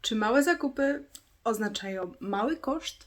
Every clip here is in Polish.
Czy małe zakupy oznaczają mały koszt?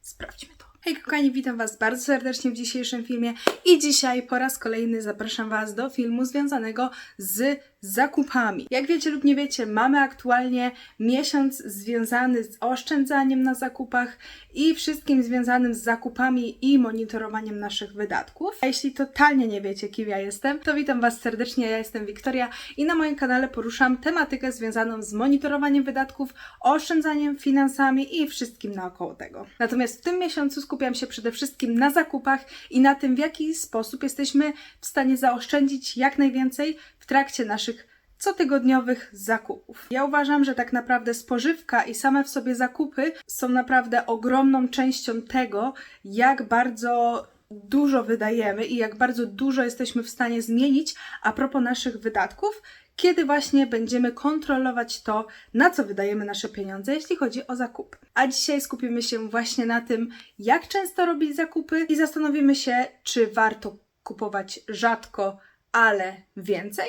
Sprawdźmy to. Hej kochani, witam Was bardzo serdecznie w dzisiejszym filmie i dzisiaj po raz kolejny zapraszam Was do filmu związanego z zakupami. Jak wiecie lub nie wiecie, mamy aktualnie miesiąc związany z oszczędzaniem na zakupach i wszystkim związanym z zakupami i monitorowaniem naszych wydatków. A jeśli totalnie nie wiecie, kim ja jestem, to witam Was serdecznie, ja jestem Wiktoria i na moim kanale poruszam tematykę związaną z monitorowaniem wydatków, oszczędzaniem, finansami i wszystkim naokoło tego. Natomiast w tym miesiącu skupiam się przede wszystkim na zakupach i na tym, w jaki sposób jesteśmy w stanie zaoszczędzić jak najwięcej w trakcie naszych cotygodniowych zakupów. Ja uważam, że tak naprawdę spożywka i same w sobie zakupy są naprawdę ogromną częścią tego, jak bardzo dużo wydajemy i jak bardzo dużo jesteśmy w stanie zmienić a propos naszych wydatków, kiedy właśnie będziemy kontrolować to, na co wydajemy nasze pieniądze, jeśli chodzi o zakupy. A dzisiaj skupimy się właśnie na tym, jak często robić zakupy i zastanowimy się, czy warto kupować rzadko, ale więcej,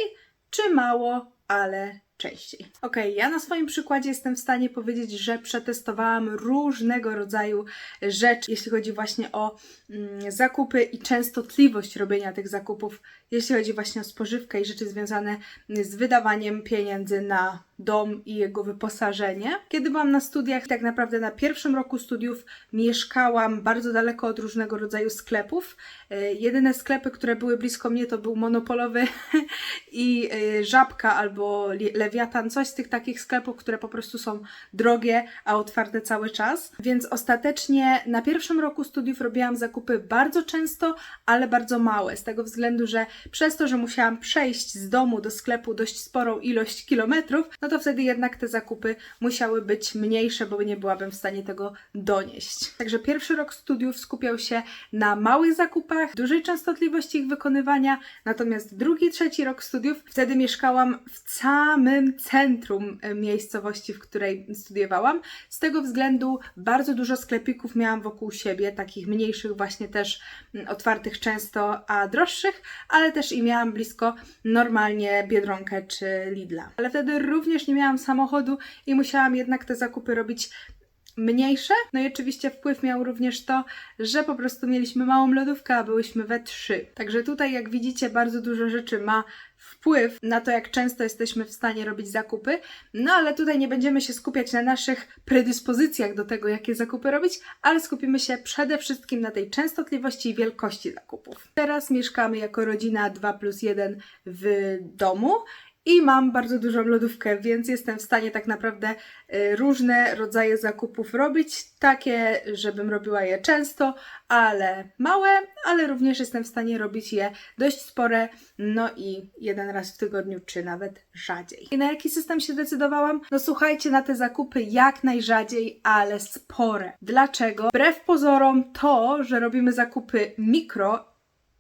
czy mało, ale częściej. Ok, ja na swoim przykładzie jestem w stanie powiedzieć, że przetestowałam różnego rodzaju rzeczy, jeśli chodzi właśnie o mm, zakupy i częstotliwość robienia tych zakupów, jeśli chodzi właśnie o spożywkę i rzeczy związane z wydawaniem pieniędzy na dom i jego wyposażenie. Kiedy byłam na studiach, tak naprawdę na pierwszym roku studiów mieszkałam bardzo daleko od różnego rodzaju sklepów. E, Jedyne sklepy, które były blisko mnie, to był monopolowy i e, żabka albo lewiatan, coś z tych takich sklepów, które po prostu są drogie, a otwarte cały czas. Więc ostatecznie na pierwszym roku studiów robiłam zakupy bardzo często, ale bardzo małe, z tego względu, że przez to, że musiałam przejść z domu do sklepu dość sporą ilość kilometrów, no to wtedy jednak te zakupy musiały być mniejsze, bo nie byłabym w stanie tego donieść. Także pierwszy rok studiów skupiał się na małych zakupach, dużej częstotliwości ich wykonywania, natomiast drugi, trzeci rok studiów, wtedy mieszkałam w samym centrum e, miejscowości, w której studiowałam. Z tego względu bardzo dużo sklepików miałam wokół siebie, takich mniejszych właśnie też mm, otwartych często, a droższych, ale też i miałam blisko normalnie Biedronkę czy Lidla. Ale wtedy również nie miałam samochodu i musiałam jednak te zakupy robić mniejsze. No i oczywiście wpływ miał również to, że po prostu mieliśmy małą lodówkę, a byłyśmy we trzy. Także tutaj, jak widzicie, bardzo dużo rzeczy ma wpływ na to, jak często jesteśmy w stanie robić zakupy. No ale tutaj nie będziemy się skupiać na naszych predyspozycjach do tego, jakie zakupy robić, ale skupimy się przede wszystkim na tej częstotliwości i wielkości zakupów. Teraz mieszkamy jako rodzina 2 plus 1 w domu. I mam bardzo dużą lodówkę, więc jestem w stanie tak naprawdę y, różne rodzaje zakupów robić. Takie, żebym robiła je często, ale małe, ale również jestem w stanie robić je dość spore, no i jeden raz w tygodniu, czy nawet rzadziej. I na jaki system się decydowałam? No słuchajcie, na te zakupy jak najrzadziej, ale spore. Dlaczego? Wbrew pozorom to, że robimy zakupy mikro,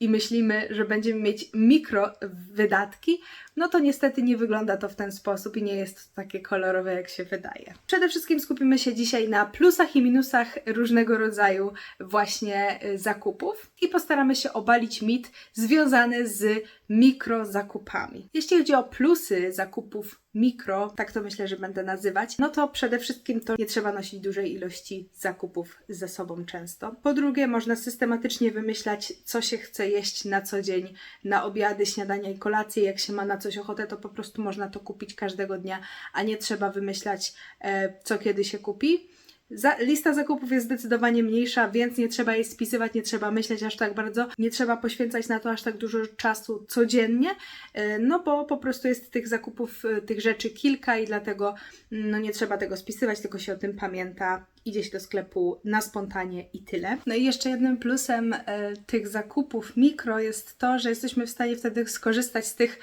i myślimy, że będziemy mieć mikro wydatki, no to niestety nie wygląda to w ten sposób i nie jest to takie kolorowe, jak się wydaje. Przede wszystkim skupimy się dzisiaj na plusach i minusach różnego rodzaju właśnie y, zakupów i postaramy się obalić mit związany z mikro zakupami. Jeśli chodzi o plusy zakupów mikro, tak to myślę, że będę nazywać, no to przede wszystkim to nie trzeba nosić dużej ilości zakupów ze sobą często. Po drugie, można systematycznie wymyślać, co się chce jeść na co dzień, na obiady, śniadania i kolacje. Jak się ma na coś ochotę, to po prostu można to kupić każdego dnia, a nie trzeba wymyślać, e, co kiedy się kupi. Za, lista zakupów jest zdecydowanie mniejsza, więc nie trzeba jej spisywać, nie trzeba myśleć aż tak bardzo, nie trzeba poświęcać na to aż tak dużo czasu codziennie, e, no bo po prostu jest tych zakupów, e, tych rzeczy kilka i dlatego mm, no nie trzeba tego spisywać, tylko się o tym pamięta, idzie się do sklepu na spontanie i tyle. No i jeszcze jednym plusem e, tych zakupów mikro jest to, że jesteśmy w stanie wtedy skorzystać z tych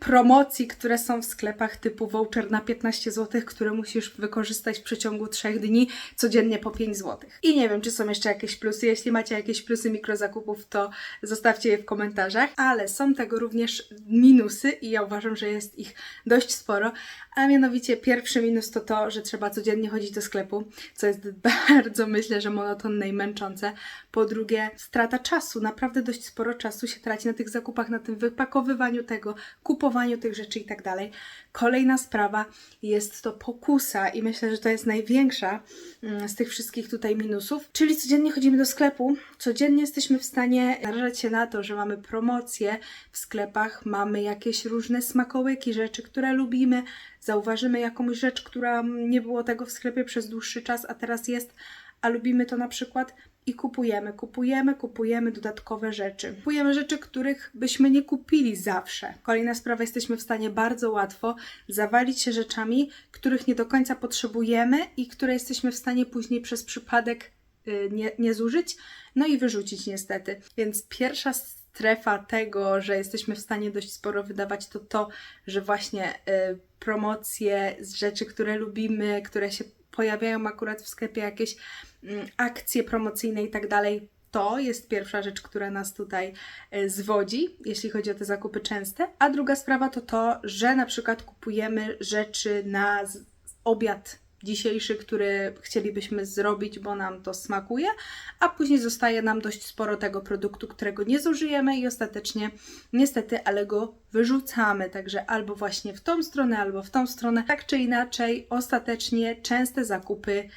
promocji, które są w sklepach typu voucher na 15 zł, które musisz wykorzystać w przeciągu 3 dni, codziennie po 5 zł. I nie wiem, czy są jeszcze jakieś plusy. Jeśli macie jakieś plusy mikrozakupów, to zostawcie je w komentarzach, ale są tego również minusy i ja uważam, że jest ich dość sporo. A mianowicie pierwszy minus to to, że trzeba codziennie chodzić do sklepu, co jest bardzo myślę, że monotonne i męczące. Po drugie, strata czasu. Naprawdę dość sporo czasu się traci na tych zakupach, na tym wypakowywaniu tego, kupowaniu kupowaniu tych rzeczy i tak dalej. Kolejna sprawa jest to pokusa i myślę, że to jest największa mm, z tych wszystkich tutaj minusów, czyli codziennie chodzimy do sklepu, codziennie jesteśmy w stanie narażać się na to, że mamy promocje w sklepach, mamy jakieś różne smakołyki, rzeczy, które lubimy, zauważymy jakąś rzecz, która nie było tego w sklepie przez dłuższy czas, a teraz jest, a lubimy to na przykład i kupujemy, kupujemy, kupujemy dodatkowe rzeczy. Kupujemy rzeczy, których byśmy nie kupili zawsze. Kolejna sprawa, jesteśmy w stanie bardzo łatwo zawalić się rzeczami, których nie do końca potrzebujemy i które jesteśmy w stanie później przez przypadek y, nie, nie zużyć, no i wyrzucić niestety. Więc pierwsza strefa tego, że jesteśmy w stanie dość sporo wydawać, to to, że właśnie y, promocje z rzeczy, które lubimy, które się pojawiają akurat w sklepie, jakieś mm, akcje promocyjne i tak dalej. To jest pierwsza rzecz, która nas tutaj y, zwodzi, jeśli chodzi o te zakupy częste. A druga sprawa to to, że na przykład kupujemy rzeczy na obiad dzisiejszy, który chcielibyśmy zrobić, bo nam to smakuje, a później zostaje nam dość sporo tego produktu, którego nie zużyjemy i ostatecznie niestety, ale go wyrzucamy. Także albo właśnie w tą stronę, albo w tą stronę. Tak czy inaczej, ostatecznie częste zakupy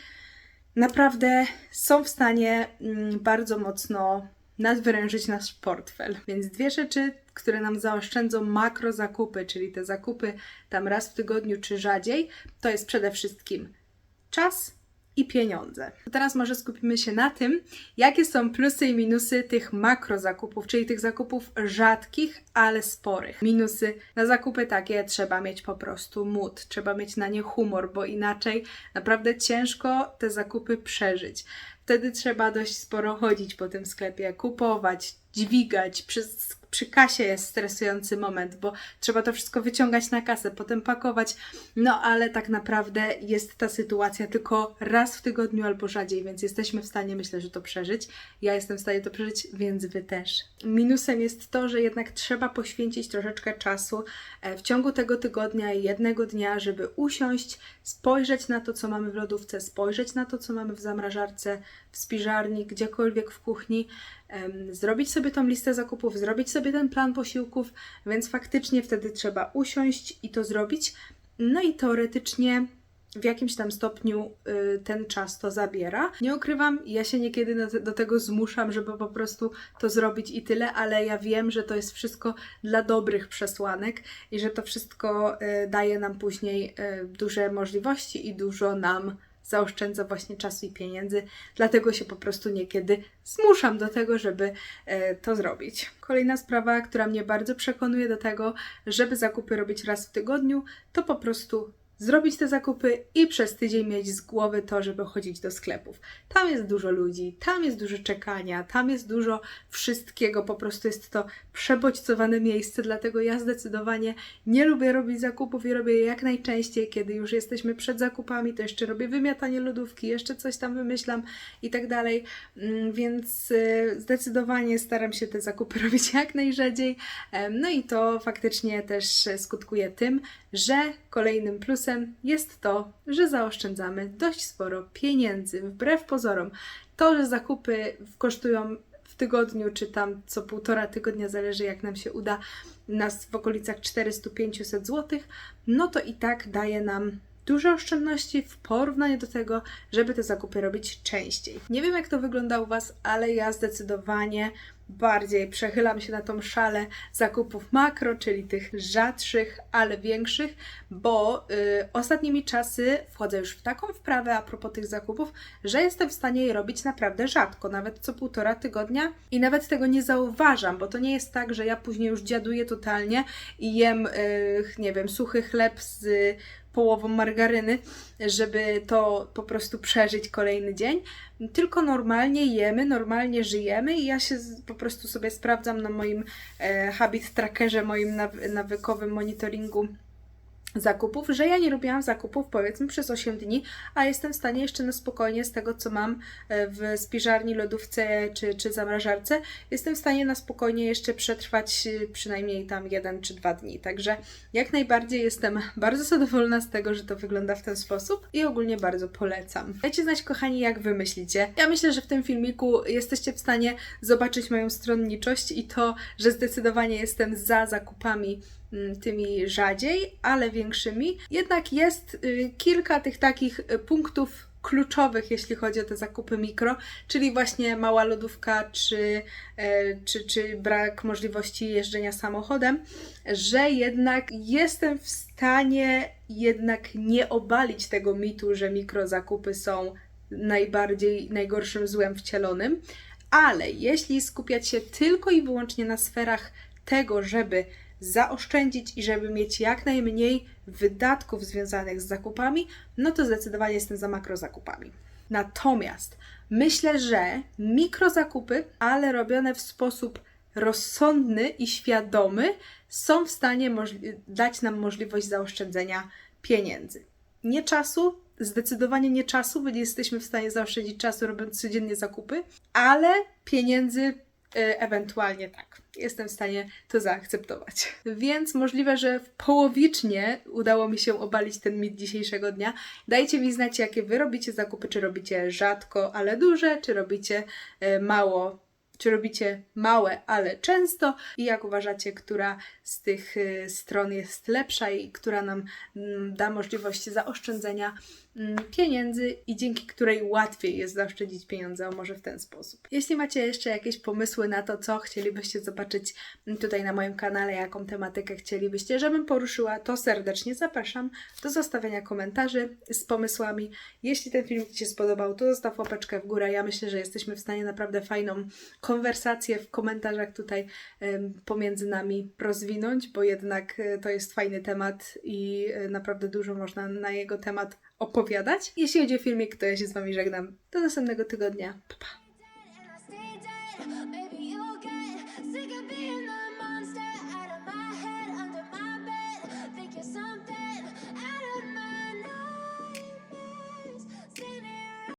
naprawdę są w stanie mm, bardzo mocno nadwyrężyć nasz portfel. Więc dwie rzeczy, które nam zaoszczędzą makro zakupy, czyli te zakupy tam raz w tygodniu czy rzadziej, to jest przede wszystkim czas i pieniądze. Teraz może skupimy się na tym, jakie są plusy i minusy tych makro zakupów, czyli tych zakupów rzadkich, ale sporych. Minusy na zakupy takie trzeba mieć po prostu mód, trzeba mieć na nie humor, bo inaczej naprawdę ciężko te zakupy przeżyć. Wtedy trzeba dość sporo chodzić po tym sklepie, kupować, dźwigać. Przy, przy kasie jest stresujący moment, bo trzeba to wszystko wyciągać na kasę, potem pakować. No ale tak naprawdę jest ta sytuacja tylko raz w tygodniu albo rzadziej, więc jesteśmy w stanie, myślę, że to przeżyć. Ja jestem w stanie to przeżyć, więc Wy też. Minusem jest to, że jednak trzeba poświęcić troszeczkę czasu e, w ciągu tego tygodnia i jednego dnia, żeby usiąść, spojrzeć na to, co mamy w lodówce, spojrzeć na to, co mamy w zamrażarce, w spiżarni, gdziekolwiek w kuchni, zrobić sobie tą listę zakupów, zrobić sobie ten plan posiłków, więc faktycznie wtedy trzeba usiąść i to zrobić. No i teoretycznie w jakimś tam stopniu y, ten czas to zabiera. Nie ukrywam, ja się niekiedy do, tego zmuszam, żeby po prostu to zrobić i tyle, ale ja wiem, że to jest wszystko dla dobrych przesłanek i że to wszystko y, daje nam później y, duże możliwości i dużo nam zaoszczędza właśnie czasu i pieniędzy, dlatego się po prostu niekiedy zmuszam do tego, żeby e, to zrobić. Kolejna sprawa, która mnie bardzo przekonuje do tego, żeby zakupy robić raz w tygodniu, to po prostu zrobić te zakupy i przez tydzień mieć z głowy to, żeby chodzić do sklepów. Tam jest dużo ludzi, tam jest dużo czekania, tam jest dużo wszystkiego, po prostu jest to przebodźcowane miejsce, dlatego ja zdecydowanie nie lubię robić zakupów i robię je jak najczęściej, kiedy już jesteśmy przed zakupami, to jeszcze robię wymiatanie lodówki, jeszcze coś tam wymyślam i tak dalej, Mm, więc y, zdecydowanie staram się te zakupy robić jak najrzadziej, no i to faktycznie też skutkuje tym, że kolejnym plusem jest to, że zaoszczędzamy dość sporo pieniędzy, wbrew pozorom. To, że zakupy kosztują w tygodniu, czy tam co półtora tygodnia, zależy jak nam się uda, nas w okolicach 400-500 zł, no to i tak daje nam duże oszczędności w porównaniu do tego, żeby te zakupy robić częściej. Nie wiem, jak to wygląda u Was, ale ja zdecydowanie bardziej przechylam się na tą szalę zakupów makro, czyli tych rzadszych, ale większych, bo y, ostatnimi czasy wchodzę już w taką wprawę a propos tych zakupów, że jestem w stanie je robić naprawdę rzadko, nawet co półtora tygodnia i nawet tego nie zauważam, bo to nie jest tak, że ja później już dziaduję totalnie i jem, y, nie wiem, suchy chleb z połową margaryny, żeby to po prostu przeżyć kolejny dzień, tylko normalnie jemy, normalnie żyjemy i ja się po prostu sobie sprawdzam na moim e, habit trackerze, moim nawy- nawykowym monitoringu zakupów, że ja nie robiłam zakupów powiedzmy przez 8 dni, a jestem w stanie jeszcze na spokojnie z tego, co mam e, w spiżarni, lodówce czy, czy zamrażarce, jestem w stanie na spokojnie jeszcze przetrwać e, przynajmniej tam jeden czy dwa dni. Także jak najbardziej jestem bardzo zadowolona z tego, że to wygląda w ten sposób i ogólnie bardzo polecam. Dajcie znać, kochani, jak Wy myślicie. Ja myślę, że w tym filmiku jesteście w stanie zobaczyć moją stronniczość i to, że zdecydowanie jestem za zakupami tymi rzadziej, ale większymi. Jednak jest y, kilka tych takich y, punktów kluczowych, jeśli chodzi o te zakupy mikro, czyli właśnie mała lodówka, czy, e, czy, czy brak możliwości jeżdżenia samochodem, że jednak jestem w stanie jednak nie obalić tego mitu, że mikrozakupy są najbardziej, najgorszym złem wcielonym, ale jeśli skupiać się tylko i wyłącznie na sferach tego, żeby zaoszczędzić i żeby mieć jak najmniej wydatków związanych z zakupami, no to zdecydowanie jestem za makrozakupami. Natomiast myślę, że mikrozakupy, ale robione w sposób rozsądny i świadomy, są w stanie dać nam możliwość zaoszczędzenia pieniędzy. Nie czasu, zdecydowanie nie czasu, bo nie jesteśmy w stanie zaoszczędzić czasu robiąc codziennie zakupy, ale pieniędzy ewentualnie tak. Jestem w stanie to zaakceptować. Więc możliwe, że połowicznie udało mi się obalić ten mit dzisiejszego dnia. Dajcie mi znać, jakie wy robicie zakupy, czy robicie rzadko, ale duże, czy robicie y, mało czy robicie małe, ale często i jak uważacie, która z tych y, stron jest lepsza i która nam mm, da możliwość zaoszczędzenia mm, pieniędzy i dzięki której łatwiej jest zaoszczędzić pieniądze, o może w ten sposób. Jeśli macie jeszcze jakieś pomysły na to, co chcielibyście zobaczyć mm, tutaj na moim kanale, jaką tematykę chcielibyście, żebym poruszyła, to serdecznie zapraszam do zostawiania komentarzy z pomysłami. Jeśli ten film Ci się spodobał, to zostaw łapeczkę w górę. Ja myślę, że jesteśmy w stanie naprawdę fajną konwersację w komentarzach tutaj pomiędzy nami rozwinąć, bo jednak e, to jest fajny temat i e, naprawdę dużo można na jego temat opowiadać. Jeśli chodzi o filmik, to ja się z Wami żegnam. Do następnego tygodnia. Pa, pa.